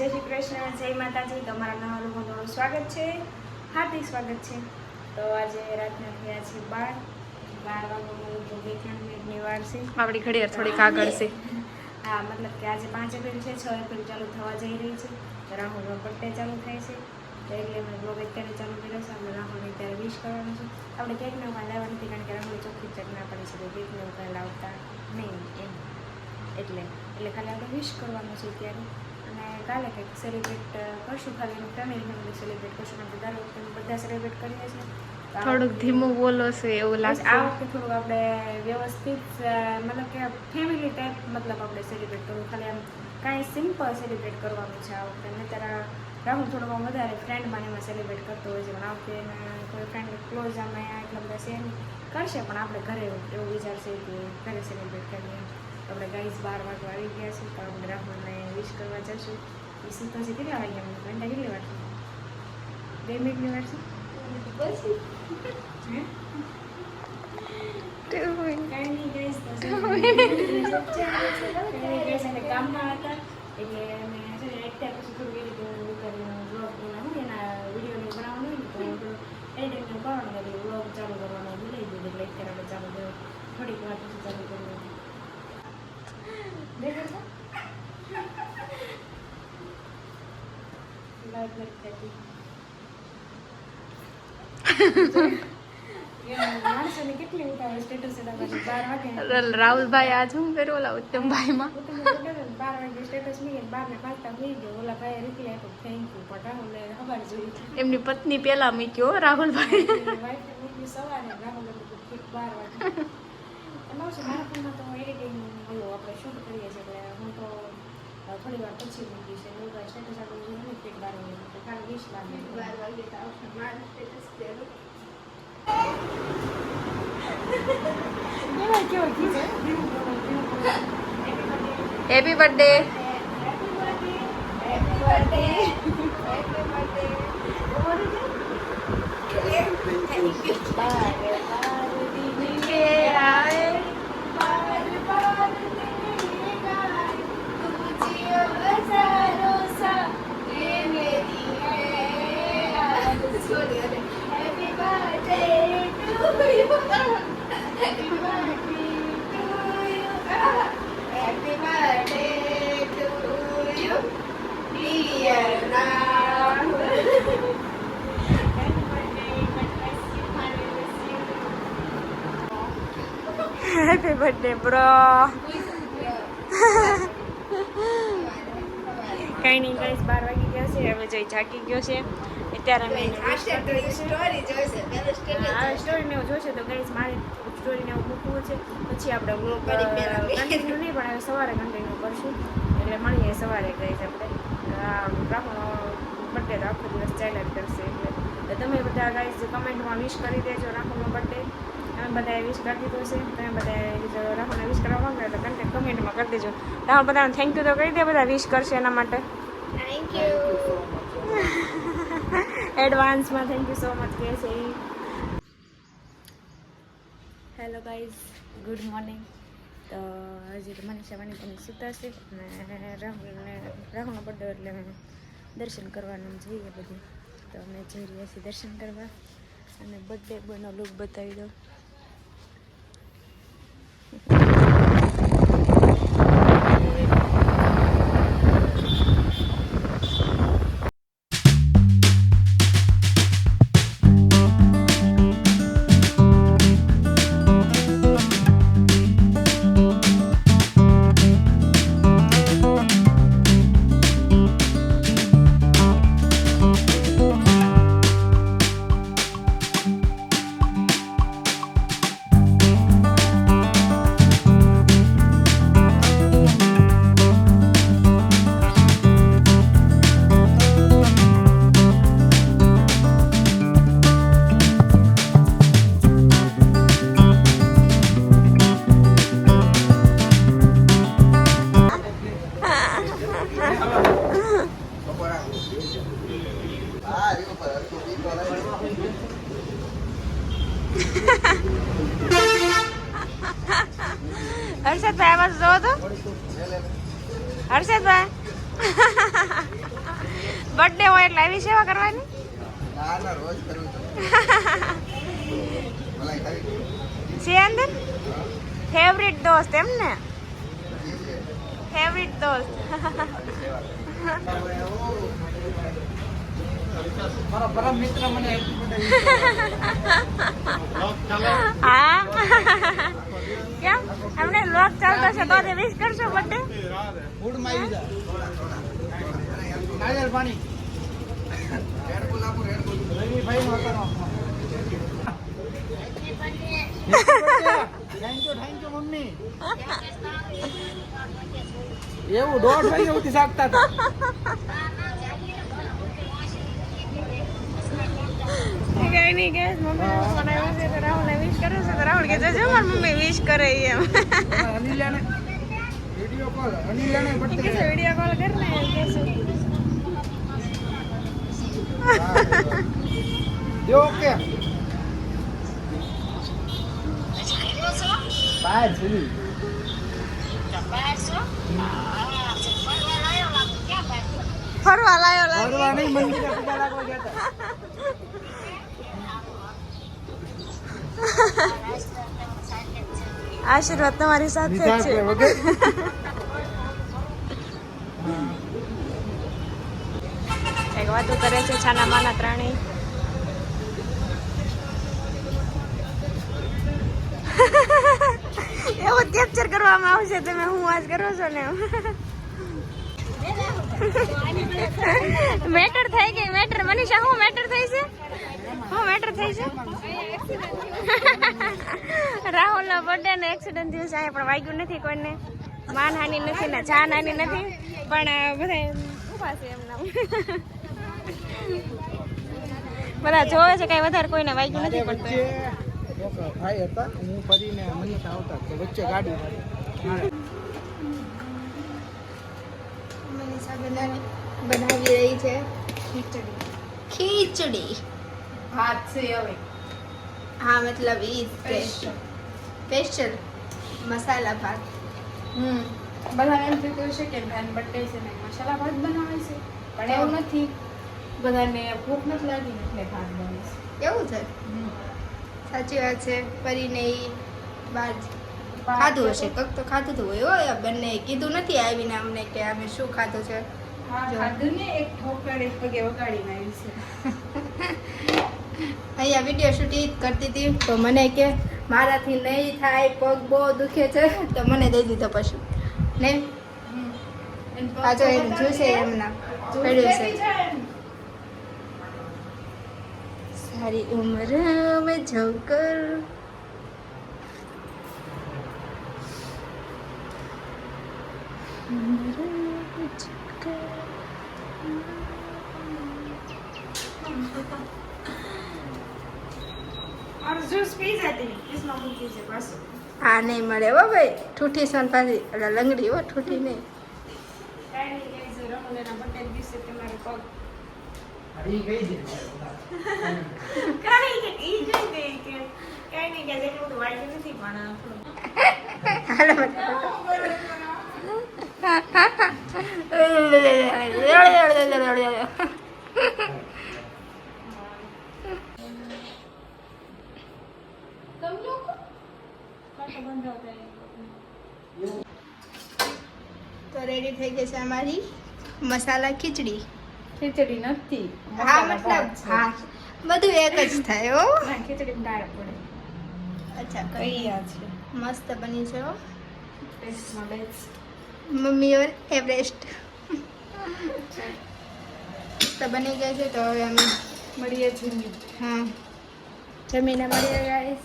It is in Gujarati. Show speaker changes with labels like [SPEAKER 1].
[SPEAKER 1] જય શ્રી કૃષ્ણ જય માતાજી તમારા નવા લોકોનું સ્વાગત છે. હાર્દિક સ્વાગત છે. તો આજે રાતના થયા છે બાર. બાર વાગ્યાનું તો બે ત્રણ મિનિટની વાર છે.
[SPEAKER 2] આપણી ઘડિયાળ થોડીક આગળ છે.
[SPEAKER 1] હા મતલબ કે આજે પાંચ એપ્રિલ છે છ એપ્રિલ ચાલુ થવા જઈ રહી છે. રાહુલનો બર્થડે ચાલુ થાય છે. તો એટલે અમે બ્લોગ અત્યારે ચાલુ કર્યો છે. આપણે રાહુલને અત્યારે વિશ કરવાનું છે. આપણે કેકને નવા લાવવાની નથી કારણ કે રાહુલ ચોખ્ખી ચટના ના પડી છે. તો કેકને એવું કાંઈ લાવતા નહીં એમ. એટલે એટલે ખાલી આપણે વિશ કરવાનું છે ત્યારે અને કાલે કંઈક સેલિબ્રેટ કરશું ખાલી ફેમિલી ફેમિલી સેલિબ્રેટ કરશું. અને બધા લોકો બધા સેલિબ્રેટ કરીએ છીએ.
[SPEAKER 2] થોડુંક ધીમું બોલો છે એવું લાગે
[SPEAKER 1] આ વખતે થોડુંક આપણે વ્યવસ્થિત મતલબ કે ફેમિલી ટાઈપ મતલબ આપણે સેલિબ્રેટ કરવું. ખાલી આમ કાંઈ સિમ્પલ સેલિબ્રેટ કરવાનું છે આ વખતે. નહીંતર તારા રાહુલ થોડોક વધારે ફ્રેન્ડ એમાં સેલિબ્રેટ કરતો હોય છે. પણ આ વખતે કોઈ ફ્રેન્ડ ક્લોઝ અમે એટલા બધા શેર કરશે. પણ આપણે ઘરે એવું વિચારશે કે ઘરે સેલિબ્રેટ કરીએ આપણે ગાઈસ બાર વાગવા આવી ગયા છે તો આપણે રાહુલને વિશ કરવા જશું. એ શું થશે કેટલા વાગ્યા ઘંટા કેટલી છે? બે મિનિટની છે? છે guys, ગામમાં હતા એટલે અમે છે અત્યાર પછી થોડું એ રીતે બનાવું ને એના વિડીયોને બનાવવાનું હોય તો થોડું editing કરવાનું એટલે ચાલુ કરવાનો ભૂલાઈ ગયું એટલે અત્યારે આપણે ચાલુ કર્યો. થોડીક વાર પછી ચાલુ કર્યું
[SPEAKER 2] રાહુલભાઈ આજ હું કર્યું ઓલા ઉત્તમભાઈમાં.
[SPEAKER 1] બાર વાગે સ્ટેટસ મૂકીને બાર ને પાછા હોઈ ગયો ઓલા ભાઈ રિપ્લાય આપ્યો થેન્ક યુ પણ રાહુલે ખબર જોઈ
[SPEAKER 2] એમની પત્ની પેલા મૂક્યો રાહુલભાઈ
[SPEAKER 1] સવારે રાહુલ બાર વાગે. એમાં મારા ફોનમાં તો એડિટિંગ ઓલું આપણે શૂટ કરીએ છીએ એટલે હું તો થોડી વાર પછી મૂકીશ. એવું કાંઈ સ્ટેટસ આપણું જોયું નથી ફીટ બાર વાગે તો કાલે વીસ લાગે બાર વાગે તો આવશે. મારું સ્ટેટસ કેવું કેવો ગીત છે?
[SPEAKER 2] Happy birthday happy birthday bro
[SPEAKER 1] કઈ નહીં ગાઈસ બાર વાગી ગયા છે હવે જઈ જાગી ગયો છે અત્યારે છે. હા સ્ટોરી ને એવું જોશે તો ગાઈસ મારે સ્ટોરી ને એવું મૂકવું છે. પછી આપણે કન્ટિન્યુ નહીં પણ હવે સવારે કન્ટિન્યુ કરશું. એટલે મળીએ સવારે ગાઈસ આપણે. બ્રાહ્મણો બર્થડે તો આખો દિવસ ચાલ્યા જ કરશે એટલે. તમે બધા ગાઈસ કમેન્ટમાં વિશ કરી દેજો રાહુલનો બર્થડે અમે બધાએ વિશ કરી દીધો છે. તમે બધાએ રાહુલને વિશ કરવા માંગો એટલે કન્ટેક્ટ કમેન્ટમાં કરી દેજો. રાહુલ બધાને થેન્ક યુ તો કહી દે બધા વિશ કરશે એના માટે. એડવાન્સમાં. થેન્ક યુ સો મચ કહે છે હેલો ગાઈઝ ગુડ મોર્નિંગ તો હજી તો મનીષા વાણી તમે સૂતા છે અને રાહુલને, રાહુલનો બર્થડે એટલે દર્શન કરવાનું જઈએ બધું. તો અમે જઈ રહ્યા છીએ દર્શન કરવા. અને બર્થડે બોયનો લુક બતાવી દો હર્ષદભાઈ બર્થડે હોય એટલે આવી સેવા કરવાની?
[SPEAKER 3] ના ના રોજ કરું છું.
[SPEAKER 1] અંદર? ફેવરિટ દોસ્ત એમ ને? ફેવરિટ દોસ્ત.
[SPEAKER 3] મારો પરમ મિત્ર મને
[SPEAKER 1] હા. કેમ? એમને લોક ચાલતો છે તો વિશ કરશો બર્થડે
[SPEAKER 3] ફૂડમાં આવી જા. નારિયેળ પાણી. રેડબુલ આપો રેડબુલ રવિભાઈ નો હતો થેન્ક યુ થેન્ક યુ મમ્મી. એવું દોઢ ભાઈ ઉઠી શકતા હતા.
[SPEAKER 1] કઈ નહીં કે મમ્મી એવું છે તો વિશ કરે છે તો કે જો મારી મમ્મી વિશ કરે એમ.
[SPEAKER 3] અનિલાને વિડિયો કોલ અનિલાને
[SPEAKER 1] કે વિડિયો કોલ કર ને કે
[SPEAKER 3] જો ઓકે. બાય
[SPEAKER 1] ફરવા લાયો લાગે.
[SPEAKER 3] ફરવા નહીં મંદિરે પૂજા લાગવા ગયા હતા.
[SPEAKER 1] આશીર્વાદ તમારી સાથે છે. એક વાતો કરે છે છાના માના ત્રણેય એવું કેપ્ચર કરવામાં આવશે તમે હું આજ કરો છો ને મેટર થઈ ગઈ મેટર મનીષા હું મેટર થઈ છે? હું મેટર થઈ છે? રાહુલ ના બર્થડે ને એક્સિડન્ટ થયું છે. પણ વાગ્યું નથી કોઈને. માનહાની નથી ને જાનહાની નથી. પણ બધા ઊભા છે એમના. બધા જોવે છે કઈ વધારે કોઈને વાગ્યું નથી પણ
[SPEAKER 3] ભાઈ હતા હું ફરીને મનીષા આવતા તો વચ્ચે ગાડી
[SPEAKER 4] મનીષા બનાવી બનાવી રહી છે ખીચડી.
[SPEAKER 2] ભાત છે હવે.
[SPEAKER 4] હા મતલબ ઈ સ્પેશિયલ મસાલા ભાત.
[SPEAKER 2] હમ. બધા એમ થતું હશે કે બેન બર્થડે છે ને મસાલા ભાત બનાવે છે. પણ એવું નથી. બધાને ભૂખ નથી લાગી એટલે ભાત બને છે.
[SPEAKER 4] એવું છે? સાચી વાત છે. પરીને એ બાજ ખાધું હશે. કંઈક તો ખાધું તો હોય. હો બંને કીધું નથી આવીને અમને કે અમે શું ખાધું છે?
[SPEAKER 2] ખાધું ને એક ઠોકર એક પગે વગાડીને આવી છે.
[SPEAKER 4] અહીંયા વીડિયો શૂટિંગ કરતી હતી. તો મને કે મારાથી નહીં થાય પગ બહુ દુખે છે. તો મને દઈ દીધો પછી. ને? પાછો એ જોશે એમના પડ્યું છે સારી ઉંમર में જોકર
[SPEAKER 1] और जूस पी जाती इसमें मुक्की से बस हाँ नहीं मरे वो भाई ठूठी सन पासी अरे लंगड़ी वो ठूठी नहीं
[SPEAKER 4] હાલો તો રેડી થઈ ગઈ છે અમારી મસાલા ખીચડી.
[SPEAKER 2] ખીચડી નથી
[SPEAKER 4] હા મતલબ હા બધું એક જ થાય હો.
[SPEAKER 2] ખીચડી દાળ પડે
[SPEAKER 4] અચ્છા
[SPEAKER 2] કઈ છે?
[SPEAKER 4] મસ્ત બની છે હો. મમ્મી ઓર એવરેસ્ટ તો બની ગઈ છે તો હવે અમે
[SPEAKER 2] મળીએ છીએ.
[SPEAKER 4] હા. જમીને મળીએ ગાઈસ